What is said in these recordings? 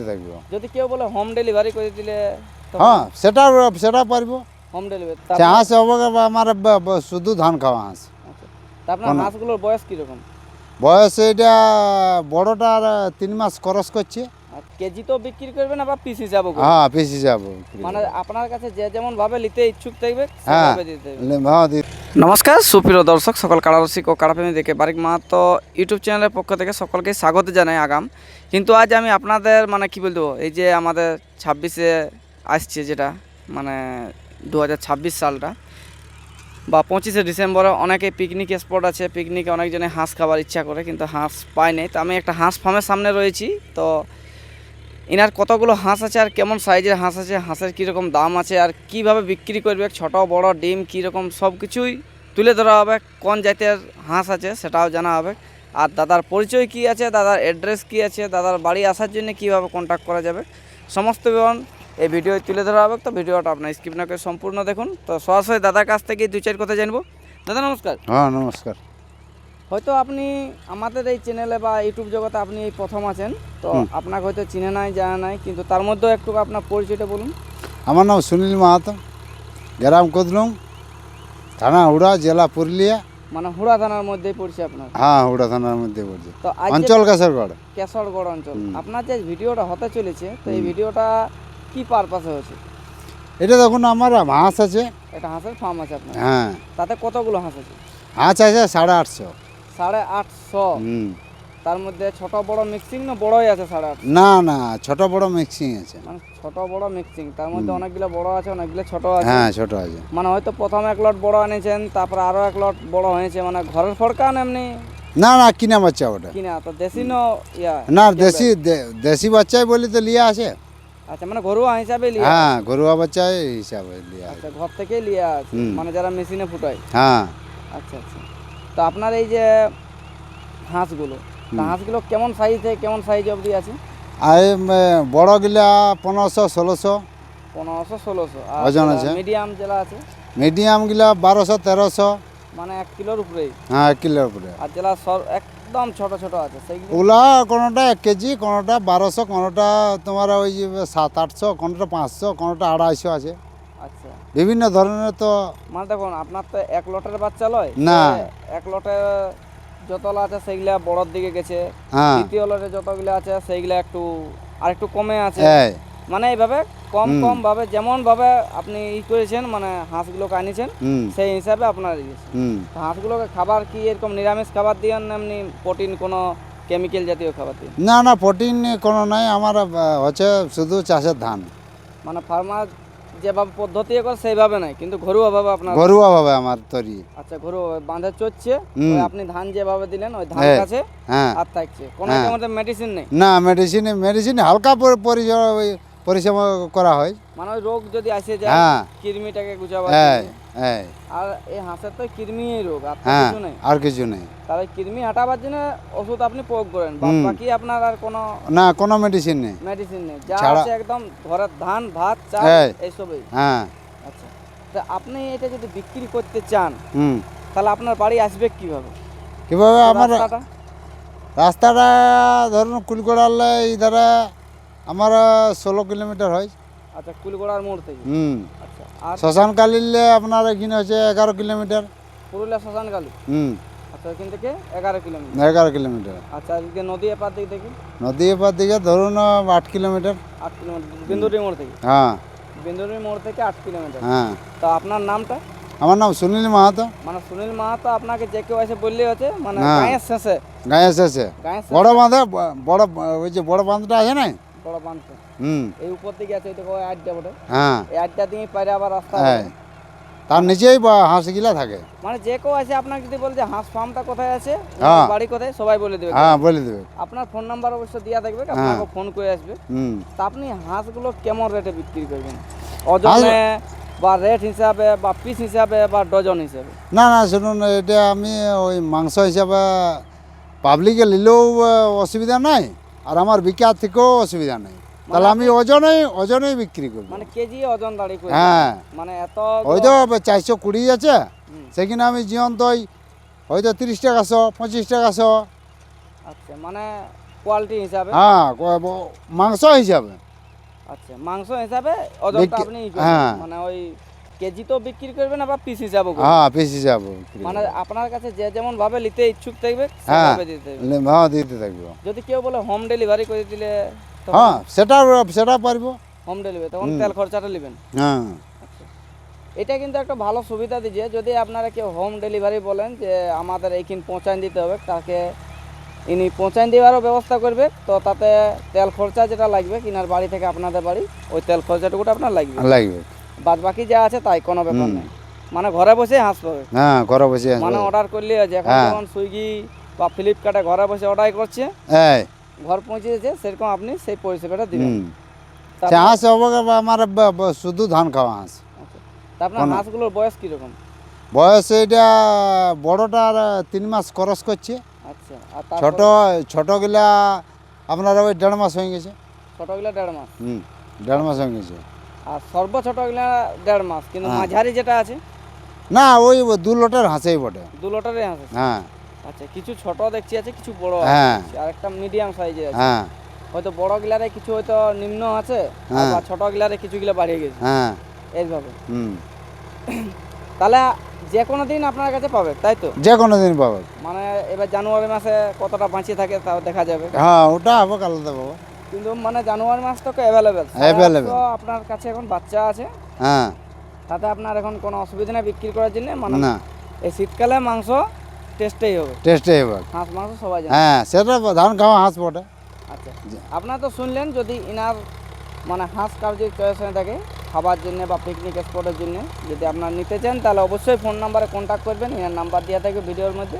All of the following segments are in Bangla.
দিতে থাকবে। যদি কেউ বলে হোম ডেলিভারি করে দিলে হ্যাঁ সেটা সেটা পারব। হোম ডেলিভারি সে হাঁস হবে আমার শুধু ধান খাওয়া হাঁস। তা আপনার হাঁসগুলোর বয়স কীরকম? বয়স এটা বড়টার তিন মাস খরচ করছে। কেজি তো বিক্রি করবেন আবার পিস হিসাবে করবেন হ্যাঁ পিসি যাব মানে আপনার কাছে যে যেমন ভাবে নিতে ইচ্ছুক থাকবে হ্যাঁ। সেভাবে দিতে হবে। হ্যাঁ নমস্কার সুপ্রিয় দর্শক সকল কারারসিক ও কারাপ্রেমী দেখে বারিক মাহাতো ইউটিউব চ্যানেলের পক্ষ থেকে সকলকে স্বাগত জানাই আগাম। কিন্তু আজ আমি আপনাদের মানে কি বলব এই যে আমাদের ছাব্বিশে আসছে যেটা মানে দু হাজার ছাব্বিশ সালটা বা পঁচিশে ডিসেম্বরে অনেকে পিকনিক স্পট আছে পিকনিকে অনেকজনে হাঁস খাবার ইচ্ছা করে কিন্তু হাঁস পায় নাই। তো আমি একটা হাঁস ফার্মের সামনে রয়েছি তো ইনার কতগুলো হাঁস আছে আর কেমন সাইজের হাঁস আছে, হাঁসের কীরকম দাম আছে আর কীভাবে বিক্রি করবে, ছোট, বড়, ডিম কীরকম সব কিছুই তুলে ধরা হবে, কোন জাতের হাঁস আছে সেটাও জানা হবে। আর দাদার পরিচয় কি আছে, দাদার অ্যাড্রেস কি আছে, দাদার বাড়ি আসার জন্য কীভাবে কন্ট্যাক্ট করা যাবে, সমস্ত বিবরণ এই ভিডিও তুলে ধরা হবে। তো ভিডিওটা আপনার করে সম্পূর্ণ দেখুন। তো সরাসরি দাদার কাছ থেকে দু চার কথা জানব। দাদা, নমস্কার। হ্যাঁ নমস্কার। হয়তো আপনি আমাদের এই চ্যানেলে বা ইউটিউব জগতে আপনি এই প্রথম আছেন তো আপনাকে হয়তো চিনে নাই জানা নাই কিন্তু তার মধ্যেও একটু আপনার পরিচয়টা বলুন। আমার নাম সুনীল মাহাতো গ্রাম কদলুম থানা হুড়া জেলা পুরুলিয়া। মানে হুড়া থানার মধ্যেই পড়ছে আপনার? হ্যাঁ হুড়া থানার মধ্যে পড়ছে। তো অঞ্চল কেশরগড়। কেশরগড় অঞ্চল। আপনার যে ভিডিওটা হতে চলেছে তো এই ভিডিওটা কি পারপাসে হচ্ছে এটা দেখুন আমার হাঁস আছে। এটা হাঁসের ফার্ম আছে আপনার? হ্যাঁ। তাতে কতগুলো হাঁস আছে? হাঁস আছে সাড়ে আটশো। সাড়ে আটশো। তার মধ্যে ছোট বড় মিক্সিং না বড়ই আছে সাড়ে আটশো? না না ছোট বড় মিক্সিং আছে। মানে ছোট বড় মিক্সিং তার মধ্যে। অনেকগুলো বড় আছে অনেকগুলো ছোট আছে। হ্যাঁ ছোট আছে। মানে হয়তো প্রথম এক লট বড় এনেছেন তারপর আরও এক লট বড় হয়েছে মানে ঘরের ফরকান এমনি? না না কিনা বাচ্চা ওটা। কিনা তো দেশি ন ইয়া না দেশি দেশি বাচ্চাই বলি তো লিয়া আছে আচ্ছা মানে ঘরোয়া হিসাবে লিয়া হ্যাঁ ঘরোয়া বাচ্চাই হিসাবে লিয়া আচ্ছা ঘর থেকে লিয়া আছে মানে যারা মেশিনে ফুটায়। হ্যাঁ। আচ্ছা আচ্ছা। তো আপনার এই যে হাঁসগুলো তা হাঁসগুলো কেমন সাইজ থেকে কেমন সাইজ অবধি আছে? উম, বড় গিলা পনেরোশো ষোলোশো। পনেরোশো ষোলোশো। আর ওজন আছে? মিডিয়াম যেটা আছে? মিডিয়াম গিলা বারোশো তেরোশো। মানে এক কিলোর উপরেই হ্যাঁ এক কিলোর উপরে। আর যেটা একদম ছোট ছোট আছে সেইগুলো? ওগুলা কোনোটা এক কেজি কোনোটা বারোশো কোনোটা তোমার ওই যে সাত আটশো কোনোটা পাঁচশো কোনোটা আড়াইশো আছে। আচ্ছা। বিভিন্ন ধরনের তো মানে দেখুন আপনার তো এক লটের বাচ্চা লয়? না। সে এক লটে যতলা আছে সেইগুলা বড়র দিকে গেছে। হ্যাঁ। দ্বিতীয় লটে যতগুলো আছে সেইগুলা একটু আর একটু কমে আছে। মানে এইভাবে কম কম ভাবে যেমন ভাবে আপনি ই করেছেন মানে হাঁসগুলোকে আনিছেন সেই হিসাবে আপনার হাঁসগুলোকে খাবার কি এরকম নিরামিষ খাবার দিয়েন না এমনি প্রোটিন কোনো কেমিক্যাল জাতীয় খাবার দিয়ে? না না প্রোটিন কোনো নাই। আমার হচ্ছে শুধু চাষের ধান। মানে ফার্মার যেভাবে পদ্ধতি এখন সেইভাবে নাই। কিন্তু ঘরোয়াভাবে আপনার ঘরোয়াভাবে আমার তৈরি। আচ্ছা ঘরোয়া বাঁধে চড়ছে। আপনি ধান যেভাবে দিলেন ওই ধান হ্যাঁ। কাছে হ্যাঁ। আর থাকছে। কোনো আমাদের মেডিসিন নেই? না মেডিসিন মেডিসিন হালকা পরি- পরিচর্যা পরিশ্রম করা হয়। মানে রোগ যদি আসে যায় হ্যাঁ। কৃমিটাকে গুছাবার এই এই আর এই হাঁসের তো কৃমি রোগ হ্যাঁ আর কিছু নেই। তাহলে কৃমি হাঁটাবার জন্য ওষুধ আপনি প্রয়োগ করেন। বাকি আপনার আর কোনো না কোনো মেডিসিন নেই। মেডিসিন নেই। যা আছে একদম ঘরের ধান ভাত চাল এইসবই। হ্যাঁ। আচ্ছা। তা আপনি এটা যদি বিক্রি করতে চান হুম। তাহলে আপনার বাড়ি আসবে কীভাবে? কীভাবে আমার রাস্তাটা? ধরুন কুলকোড়ালে এই ধারা আমার ষোলো কিলোমিটার হয়। আচ্ছা কুলগোড়ার মোড় থেকে। হুম। আচ্ছা আর শ্মশান কালিলে আপনার এখানে হচ্ছে এগারো কিলোমিটার। পুরুলিয়া শ্মশানকালী? হুম। আচ্ছা এখান থেকে এগারো কিলোমিটার। এগারো কিলোমিটার। আচ্ছা এদিকে নদী এপার দিক থেকে? নদী এপার দিকে ধরুন আট কিলোমিটার। আট কিলোমিটার বিন্দুরি মোড় থেকে? হ্যাঁ। বিন্দুরি মোড় থেকে আট কিলোমিটার। হ্যাঁ। তো আপনার নামটা? আমার নাম সুনীল মাহাতো। মানে সুনীল মাহাতো আপনাকে যে কেউ এসে বললেই হচ্ছে মানে হ্যাঁ। গায়ের শেষে। গায়ে শেষে। গায়ের শেষে। বড় বাঁধে বড় ওই যে বড় বাঁধটা আছে না? বড় বাঁধতে হুম। এই উপর দিকে আছে এটা কয় আড্ডা বটে। হ্যাঁ। এই আড্ডা দিয়ে পারে আবার রাস্তা হ্যাঁ। তার নিচেই হাঁসগুলা থাকে। মানে যে কেউ আছে আপনাকে যদি বলে যে হাঁস ফার্মটা কোথায় আছে হ্যাঁ। বাড়ি কোথায় সবাই বলে দেবে। হ্যাঁ বলে দেবে। আপনার ফোন নাম্বার অবশ্য দেওয়া থাকবে হ্যাঁ। আপনাকে ফোন করে আসবে। হুম। তা আপনি হাঁসগুলো কেমন রেটে বিক্রি করবেন? ওজনে বা রেট হিসাবে বা পিস হিসাবে বা ডজন হিসাবে? না না শুনুন এটা আমি ওই মাংস হিসাবে পাবলিকে নিলেও অসুবিধা নাই। আর আমার বিকার থেকেও অসুবিধা নেই। তাহলে আমি ওজনেই ওজনেই বিক্রি করব। মানে কেজি ওজন দাঁড়িয়ে হ্যাঁ। মানে এত ওই তো চারশো কুড়ি আছে। সেখানে আমি জীবন্ত হয়তো তিরিশ টাকা শো পঁচিশ টাকা শো। আচ্ছা মানে কোয়ালিটি হিসাবে? হ্যাঁ মাংস হিসাবে। আচ্ছা মাংস হিসাবে ওজনটা বিক্রি- আপনি হ্যাঁ। মানে ওই কেজি তো বিক্রি করবেন আবার পিস হিসাবে করবেন হ্যাঁ পিস হিসাবে মানে আপনার কাছে যে যেমন ভাবে নিতে ইচ্ছুক থাকবে হ্যাঁ হ্যাঁ দিতে থাকব। যদি কেউ বলে হোম ডেলিভারি করে দিলে হ্যাঁ সেটা সেটা পারব। হোম ডেলিভারি তখন তেল খরচাটা নেবেন। হ্যাঁ। এটা কিন্তু একটা ভালো সুবিধা দিচ্ছে যদি আপনারা কেউ হোম ডেলিভারি বলেন যে আমাদের এইখানে পৌঁছান দিতে হবে তাকে ইনি পৌঁছান দেওয়ারও ব্যবস্থা করবে তো তাতে তেল খরচা যেটা লাগবে কিনার বাড়ি থেকে আপনাদের বাড়ি ওই তেল খরচাটুকুটা আপনার লাগবে। লাগবে। বাদ বাকি যা আছে তাই কোনো ব্যাপার নেই। মানে ঘরে বসে হাঁস পাবে হ্যাঁ ঘরে বসে মানে অর্ডার করলে যে এখন হ্যাঁ। যেমন সুইগি বা ফ্লিপকার্টে ঘরে বসে অর্ডার করছে এই। ঘর পৌঁছে দিয়েছে সেরকম আপনি সেই পরিষেবাটা দিবেন। হাঁস হবে আমার শুধু ধান খাওয়া হাঁস। আচ্ছা। তা আপনার হাঁসগুলোর বয়স কীরকম? বয়স এটা বড়টার তিন মাস করস করছে। আচ্ছা আর তারপর? ছোট ছোটগুলা আপনার ওই দেড় মাস হয়ে গেছে। ছোটগুলো দেড় মাস? হুম দেড় মাস হয়ে গেছে। আর সর্ব ছোটগুলো দেড় মাস কিন্তু হ্যাঁ। মাঝারি যেটা আছে? না ওই দু লোটের হাঁসেই বটে। দু লোটারে হাঁস? হ্যাঁ। আচ্ছা কিছু ছোট দেখছি আছে কিছু বড় হ্যাঁ। আছে আর একটা মিডিয়াম সাইজের আছে। হ্যাঁ। হয়তো বড় গিলারে কিছু হয়তো নিম্ন আছে হ্যাঁ। বা ছোট গিলারে কিছু গিলা বাড়িয়ে গেছে। হ্যাঁ। এইভাবে। হুম। তাহলে যে কোনো দিন আপনার কাছে পাবে তাই তো? যে কোনো দিন পাবে। মানে এবার জানুয়ারি মাসে কতটা বাঁচিয়ে থাকে তাও দেখা যাবে। হ্যাঁ ওটা হবে আলাদা পাবো কিন্তু মানে জানুয়ারি মাস তো অ্যাভেলেবেল Available. আপনার কাছে এখন বাচ্চা আছে। হ্যাঁ। তাতে আপনার এখন কোনো অসুবিধা নেই বিক্রি করার জন্য মানে না। এই শীতকালে মাংস টেস্টেই হবে। টেস্টেই হবে। হাঁস মাংস সবাই জানে। হ্যাঁ সেটা ধান খাওয়া হাঁস বটে। আচ্ছা। আপনারা তো শুনলেন যদি ইনার মানে হাঁস কার যদি চয়েস হয়ে থাকে খাবার জন্য বা পিকনিক স্পটের জন্য যদি আপনারা নিতে চান তাহলে অবশ্যই ফোন নাম্বারে কন্ট্যাক্ট করবেন এনার নাম্বার দেওয়া থাকবে ভিডিওর মধ্যে।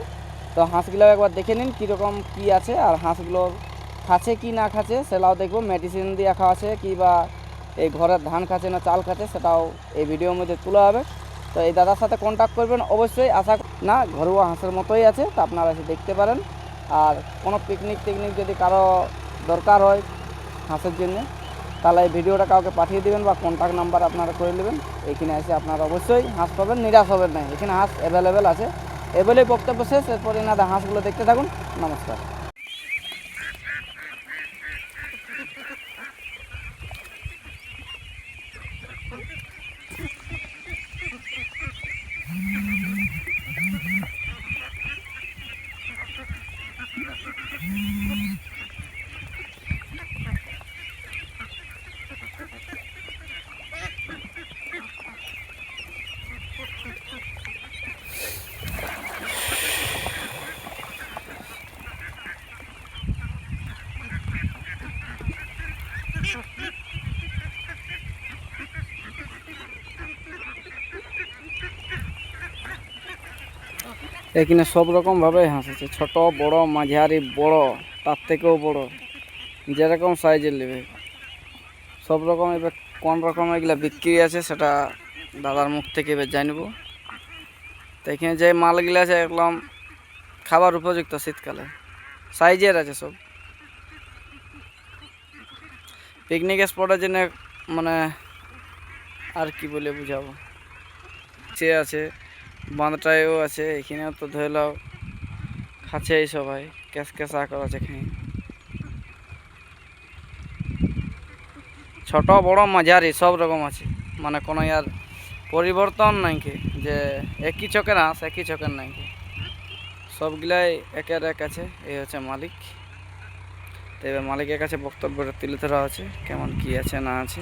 তো হাঁসগুলো একবার দেখে নিন কীরকম কী আছে আর হাঁসগুলোর খাচ্ছে কি না খাচ্ছে সেটাও দেখব। মেডিসিন দিয়ে খাওয়াছে কি বা এই ঘরের ধান খাচ্ছে না চাল খাচ্ছে সেটাও এই ভিডিওর মধ্যে তোলা হবে। তো এই দাদার সাথে কন্ট্যাক্ট করবেন অবশ্যই। আশা না, ঘরোয়া হাঁসের মতোই আছে, তা আপনারা এসে দেখতে পারেন। আর কোনো পিকনিক টিকনিক যদি কারও দরকার হয় হাঁসের জন্য, তাহলে এই ভিডিওটা কাউকে পাঠিয়ে দেবেন বা কন্ট্যাক্ট নাম্বার আপনারা করে নেবেন। এখানে এসে আপনারা অবশ্যই হাঁস পাবেন, নিরাশ হবেন না। এখানে হাঁস অ্যাভেলেবেল আছে। এবেলেই বক্তব্য শেষ, এরপরে এনাদের হাঁসগুলো দেখতে থাকুন। নমস্কার। এখানে সব রকমভাবে হাঁস আছে ছোট, বড়, মাঝারি, বড়, তার থেকেও বড়। যেরকম সাইজের নেবে। সব রকম এবার কোন রকম এগুলা বিক্রি আছে সেটা দাদার মুখ থেকে এবার জানব। তো এখানে যে মালগুলো আছে একদম খাবার উপযুক্ত শীতকালে। সাইজের আছে সব। পিকনিক স্পটের জন্য মানে আর কি বলে বুঝাবো? সে আছে বাঁধটায়ও আছে, এখানেও তো ধরে লাও খাচ্ছেই সবাই ক্যাশ ক্যাশা করা আছে এখানে। ছোট, বড়, মাঝারি, সব রকম আছে। মানে কোনো আর পরিবর্তন নাই কি, যে একই চকের হাঁস একই চকের নাই কি। সবগুলাই একের এক আছে, এই হচ্ছে মালিক। তো এবার মালিকের কাছে বক্তব্যটা তুলে ধরা আছে কেমন কি আছে না আছে।